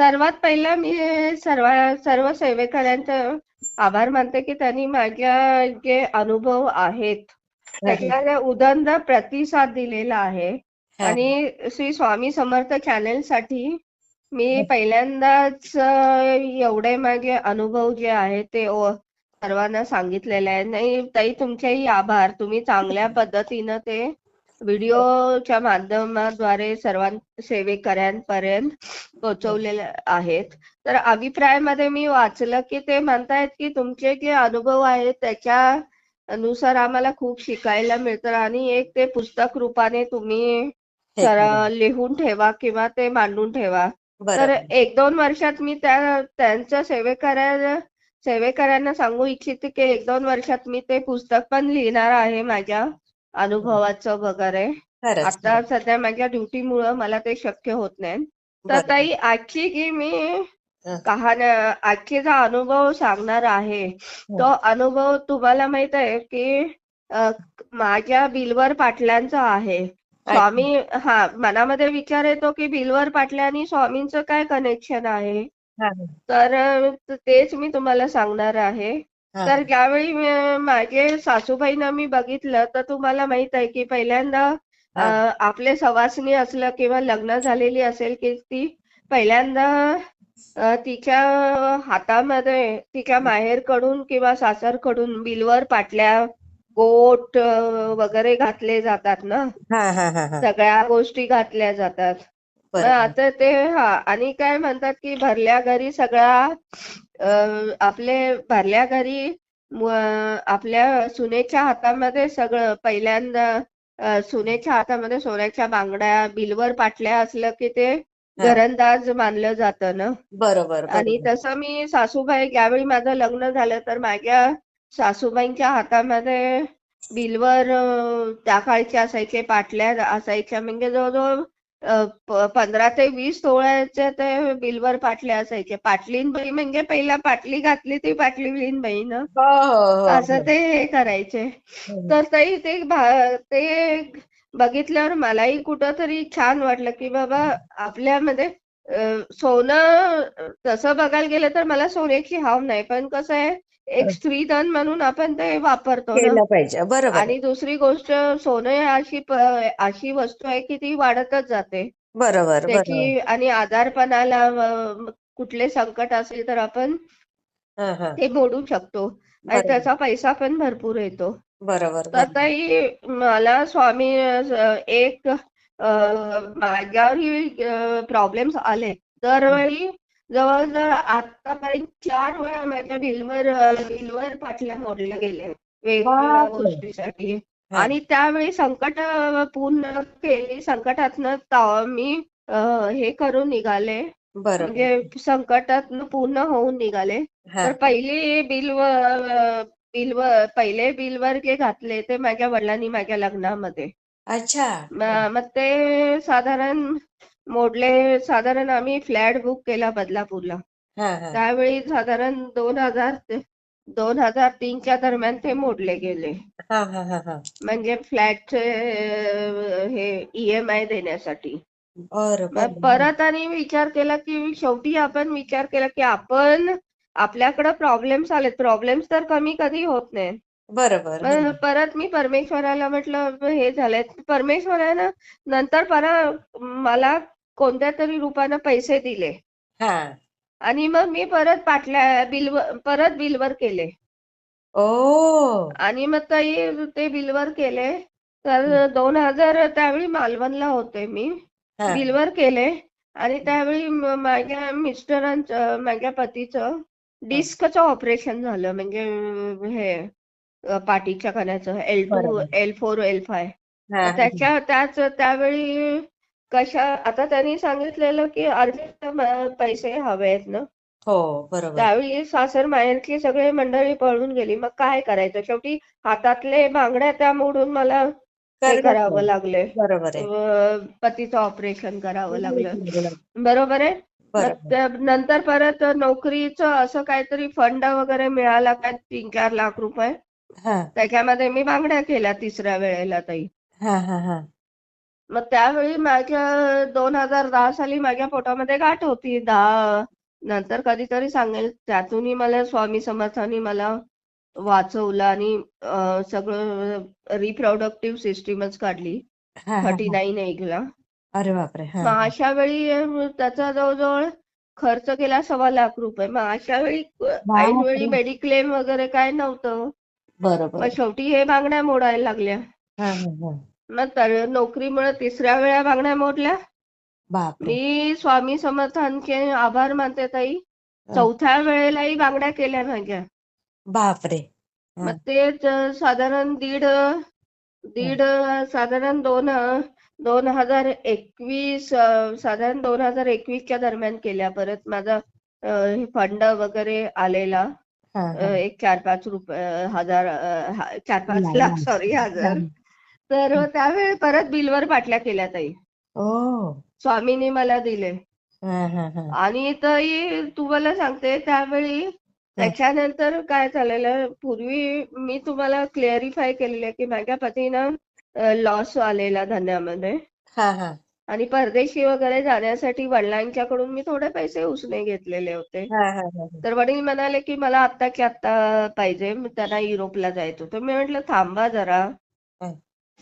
सर्वात पहिला मी सर्व सर्व सेवेकऱ्यांचं आभार मानते की त्यांनी माझ्या जे अनुभव आहेत त्याच्याला उदंड प्रतिसाद दिलेला आहे. आणि श्री स्वामी समर्थ चॅनेल साठी मी पहिल्यांदाच एवढे माझे अनुभव जे आहेत ते सर्वांना सांगितलेले आहे. नाही ताई तुमचेही आभार. तुम्ही चांगल्या पद्धतीनं ते व्हिडिओच्या माध्यमाद्वारे सर्वां सेवेकऱ्यांपर्यंत पोहोचवलेले आहेत. तर अभिप्रायामध्ये मी वाचलं की ते म्हणतायत की तुमचे जे अनुभव आहेत त्याच्या अनुसार आम्हाला खूप शिकायला मिळतं आणि एक ते पुस्तक रूपाने तुम्ही. लिहून ठेवा किंवा ते मांडून ठेवा. तर एक दोन वर्षात मी त्या त्यांच्या सेवेकऱ्या सेवेकऱ्यांना सांगू इच्छिते की एक दोन वर्षात मी ते पुस्तक पण लिहिणार आहे माझ्या अनुभवाचं वगैरे. आता सध्या माझ्या ड्युटीमुळं मला ते शक्य होत नाही तर. ताई आजची जी मी हं. कहाण आजची जो अनुभव सांगणार आहे तो अनुभव तुम्हाला माहीत आहे की माझ्या बिलवर पाटलांचा आहे. स्वामी हा मनामध्ये विचार येतो की बिलवर पाटल्या आणि स्वामींचं काय कनेक्शन आहे? तर तेच मी तुम्हाला सांगणार आहे. तर ज्यावेळी मी- माझे सासूबाईंना मी बघितलं तर तुम्हाला माहीत आहे की पहिल्यांदा. आपले सवासणी असलं किंवा लग्न झालेली असेल की ती पहिल्यांदा तिच्या हातामध्ये तिच्या माहेरकडून किंवा सासरकडून बिलवर पाटल्या गोट वगैरे घातले जातात ना हा, हा, हा, हा. सगळ्या गोष्टी घातल्या जातात. आता ते हा आणि काय म्हणतात की भरल्या घरी सगळ्या अ, आपले भरल्या घरी आपल्या सुनेच्या हातामध्ये सगळं पहिल्यांदा सुनेच्या हातामध्ये सोन्याच्या बांगड्या बिलवर पाटल्या असलं की ते घरंदाज मानलं जातं ना? बरोबर आणि. तसं मी सासूबाई ज्यावेळी माझं लग्न झालं तर माझ्या सासूबाईंच्या हातामध्ये बिलवर त्या काळच्या असायचे पाटल्या असायच्या. म्हणजे जवळजवळ पंधरा ते वीस तोळ्याचे ते बिलवर पाटल्या असायचे पाटलीन बाई म्हणजे पहिला पाटली घातली ती पाटलीन बाई ना हो हो हो असं. ते हे करायचे. तर ताई ते ते बघितल्यावर मलाही कुठंतरी छान वाटलं की बाबा आपल्यामध्ये सोनं तसं बघायला गेलं तर मला सोन्याची हाव नाही पण कसं आहे एक स्त्रीधन म्हणून आपण ते वापरतो केलं पाहिजे. बरोबर. आणि दुसरी गोष्ट सोनं ही अशी प- अशी वस्तू आहे की ती वाढतच जाते. बरोबर बरोबर. त्याची आणि आजारपणाला अ, कुठले संकट असले तर आपण हा, हा. ते मोडू शकतो. आणि बरोबर. त्याचा पैसा पण भरपूर येतो. बरोबर तर बरोबर. ताई मला स्वामी अ, एक अ, माझ्यावरही प्रॉब्लेम्स आले. दरवेळी जवळजवळ आतापर्यंत चार वेळा माझ्या बिलवर अ, बिलवर पाटल्या मोडल्या गेल्या. वेगवेगळ्या. गोष्टीसाठी. आणि त्यावेळी संकट पूर्ण केली. संकटातनं मी हे करून निघाले. म्हणजे संकटातनं पूर्ण होऊन निघाले. तर पहिली बिलवर बिलवर पहिले बिलवर जे घातले ते माझ्या वडिलांनी माझ्या लग्नामध्ये. अच्छा. मग ते साधारण मोडले साधारण आम्ही फ्लॅट बुक केला बदलापूरला. त्यावेळी साधारण दोन हजार दोन हजार तीनच्या दरम्यान ते मोडले गेले. म्हणजे फ्लॅटचे हे ईएमआय देण्यासाठी. मग बरं. परत आणि विचार केला की शेवटी आपण विचार केला की आपण आपल्याकडे प्रॉब्लेम्स आलेत. प्रॉब्लेम्स तर कमी कधी होत नाही बरोबर परत मी परमेश्वराला म्हटलं हे झालंय. परमेश्वरानं नंतर परत मला कोणत्या तरी रूपानं पैसे दिले. हा. आणि मग मी परत पाटल्या बिलवर परत बिलवर केले. ओ. आणि मग ताई ते बिलवर केले. तर दोन हजार त्यावेळी मालवणला होते मी. हा. बिलवर केले. आणि त्यावेळी म- माझ्या मिस्टरांचं माझ्या पतीचं डिस्कचं ऑपरेशन झालं. म्हणजे अं, हे अं, पाठीच्या कण्याचं. एल टू बरोबर. एल फोर एल फाय हा. त्याच्या त्याच त्यावेळी कशा आता त्यांनी सांगितलेलं की म- पैसे हवे आहेत ना? हो बरोबर. त्यावेळी सासर माहेरची सगळी मंडळी पळून गेली. मग काय करायचं? शेवटी हातातले बांगड्या त्या मोडून मला हे करावं. लागले. बरोबर पतीचं ऑपरेशन करावं लागलं. बरोबर आहे. नंतर परत नोकरीचं असं काहीतरी फंड वगैरे मिळाला काय? तीन चार लाख रुपये. त्याच्यामध्ये मी बांगड्या केल्या तिसऱ्या वेळेला ताई. मग त्यावेळी माझ्या दोन हजार दहा साली माझ्या पोटामध्ये गाठ होती दहा. नंतर कधीतरी सांगेल त्यातूनही मला स्वामी समर्थांनी मला वाचवलं आणि सगळं रिप्रोडक्टिव्ह सिस्टीमच काढली थर्टी नाईन एजला अरे बापरे मग अशा वेळी त्याचा जवळजवळ खर्च केला सव्वा लाख रुपये. मग अशा वेळी ऐन वेळी बापरे मेडिक्लेम वगैरे काय नव्हतं. बरोबर. शेवटी हे मागण्या मोडायला लागल्या. मग तर नोकरीमुळे तिसऱ्या वेळा मागण्या मोडल्या. मी स्वामी समर्थांचे आभार मानते ताई. चौथ्या वेळेलाही मागण्या केल्या माझ्या. बापरे. मग ते साधारण दीड दीड साधारण दोन दोन हजार एकवीस साधारण दोन हजार एकवीसच्या दरम्यान केल्या. परत माझा फंड वगैरे आलेला. एक चार पाच रुपये हजार चार पाच लाख सॉरी हजार. तर त्यावेळी परत बिलवर पाटल्या केल्या ताई. ओ. स्वामींनी मला दिले. हा हा हा. आणि ताई तुम्हाला सांगते त्यावेळी त्याच्यानंतर काय झालेलं पूर्वी मी तुम्हाला क्लिअरिफाय केलेलं आहे की माझ्या पतीनं लॉस आलेला धंद्यामध्ये. हा हा. आणि परदेशी वगैरे जाण्यासाठी वडिलांच्याकडून मी थोडे पैसे उसने घेतलेले होते. हा हा हा हा. तर वडील म्हणाले की मला आत्ताच्या आत्ता पाहिजे त्यांना युरोपला जायचं होतं. मी म्हटलं थांबा जरा. हं.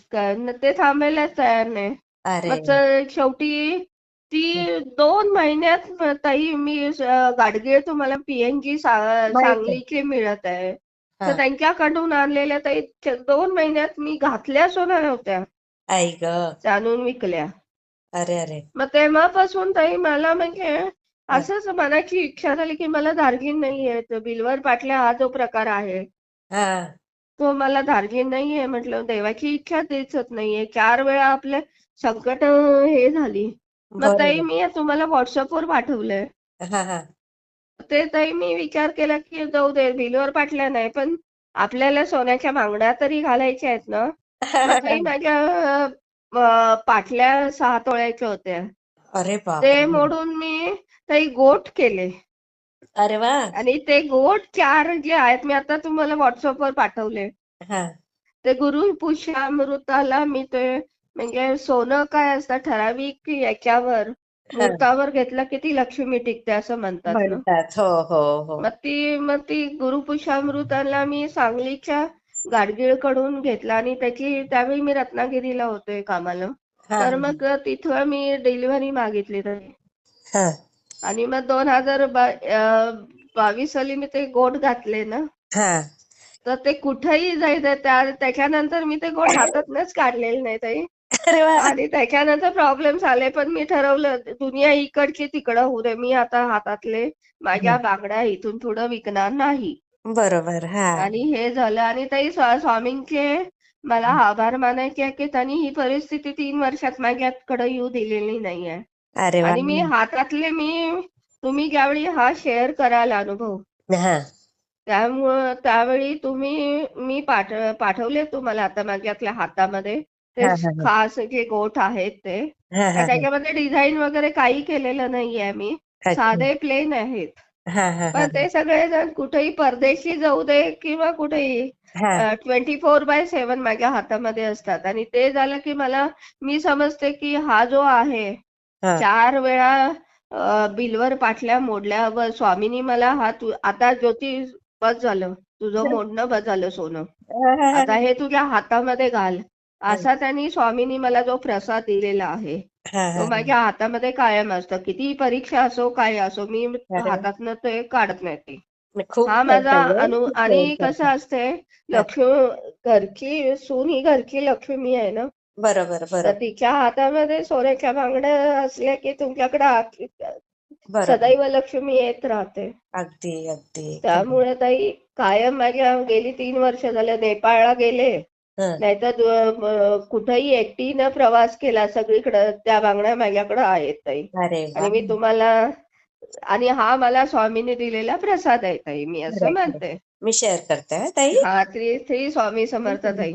कारण ते थांबायलाच तयार नाही अरे. मग शेवटी ती दोन महिन्यात ताई मी अ, गाडगीळ तुम्हाला पीएनजी माहीत. आहे. सांगलीची मिळत आहे. हा. तर त्यांच्याकडून आणलेल्या ताई च- दोन महिन्यात मी घातल्या सुद्धा नव्हत्या. आई ग. आणून विकल्या. अरे अरे. मग तेव्हापासून ताई मला म्हणजे असंच मनाची इच्छा झाली की मला धार्जिन नाहीये. बिलवर पाटल्या हा जो प्रकार आहे. हा. तो मला धार्जिन नाहीये. म्हटलं देवाची इच्छा दिसत नाहीये. चार वेळा आपले संकट हे झाली. मग ताई मी तुम्हाला व्हॉट्सअपवर पाठवलंय. ते ताई मी विचार केला की जाऊ दे बिलवर पाटल्या नाही पण आपल्याला सोन्याच्या मागण्या तरी घालायच्या आहेत ना? ताई माझ्या पाटल्या सहा तोळ्याच्या होत्या. अरे ते मोडून मी ताई गोठ केले. अरे वा. आणि ते गोठ चार जे आहेत मी आता तुम्हाला व्हॉट्सअपवर पाठवले. हा. ते गुरु पुष्यामृताला मी ते म्हणजे सोनं काय असतं ठराविक याच्यावर मृतावर घेतलं की ती लक्ष्मी टिकते असं म्हणतात ना. म्हणतात. हो हो हो. मग ती मग ती गुरुपुष्यामृताला मी सांगलीच्या गाडगीळकडून घेतला आणि त्याची त्यावेळी मी रत्नागिरीला होते कामाला. हा. तर मग तिथं मी डिलिव्हरी मागितली तरी. हा. आणि मग दोन हजार बावीस साली मी ते गोठ घातले ना. हा. तर ते कुठेही जायचं त्या त्याच्यानंतर मी ते गोठ हातातनच काढलेले नाही ताई. आणि त्याच्यानंतर प्रॉब्लेम्स आले पण मी ठरवलं दुनिया इकडची तिकडं होऊ दे मी आता हातातले माझ्या बांगड्या इथून पुढे विकणार नाही. बरोबर हा. आणि हे झालं आणि ताई स्वा- स्वामींचे मला आभार मानायचे की त्यांनी ही परिस्थिती तीन वर्षात माझ्याकडे येऊ दिलेली नाहीये. अरे वा आणि मी हातातले मी तुम्ही ज्यावेळी हा शेअर कराल अनुभव हा त्यामुळं त्यावेळी तुम्ही मी पाठ पाठवले तुम्हाला आता माझ्यातल्या हातामध्ये ते हा, हा, हा. खास जे गोठ आहेत ते हा हा हा. त्याच्यामध्ये डिझाईन वगैरे काही केलेलं नाहीये मी अच्छा. साधे प्लेन आहेत हा हा हा पण ते सगळेजण कुठेही परदेशी जाऊ दे किंवा कुठेही हा ट्वेंटी फोर बाय सेव्हन माझ्या हातामध्ये असतात आणि ते झालं की मला मी समजते की हा जो आहे. चार वेळा बिलवर पाटल्या मोडल्या. व स्वामींनी मला हा तू आता ज्योती बस झालं. तुझं मोडणं बस झालं सोनं. आता हे तुझ्या हातामध्ये घाल. असा त्यांनी स्वामींनी मला जो प्रसाद दिलेला आहे तो माझ्या हातामध्ये कायम असतो. कितीही परीक्षा असो काय असो मी. हातातनं ते काढत नाही ते. हा माझा अनु आणि. कसं असते लक्ष्मी घरची सून ही घरची लक्ष्मी आहे ना? बरोबर तर बरोबर. तिच्या हातामध्ये सोन्याच्या बांगड्या असल्या की तुमच्याकडे आ- बरोबर. सदैव लक्ष्मी येत राहते. अगदी अगदी. त्यामुळे ताई कायम माझ्या गेली तीन वर्ष झाले नेपाळला गेले. हं. नाहीतर दु- म- कुठेही एकटीनं प्रवास केला सगळीकडे त्या बांगड्या माझ्याकडे आहेत ताई. अरे वा. आणि मी तुम्हाला आणि हा मला स्वामींनी दिलेला प्रसाद आहे ताई मी असं खरंय, म्हणते. मी शेअर करते हा, ताई. हा श्री श्री स्वामी समर्थ ताई.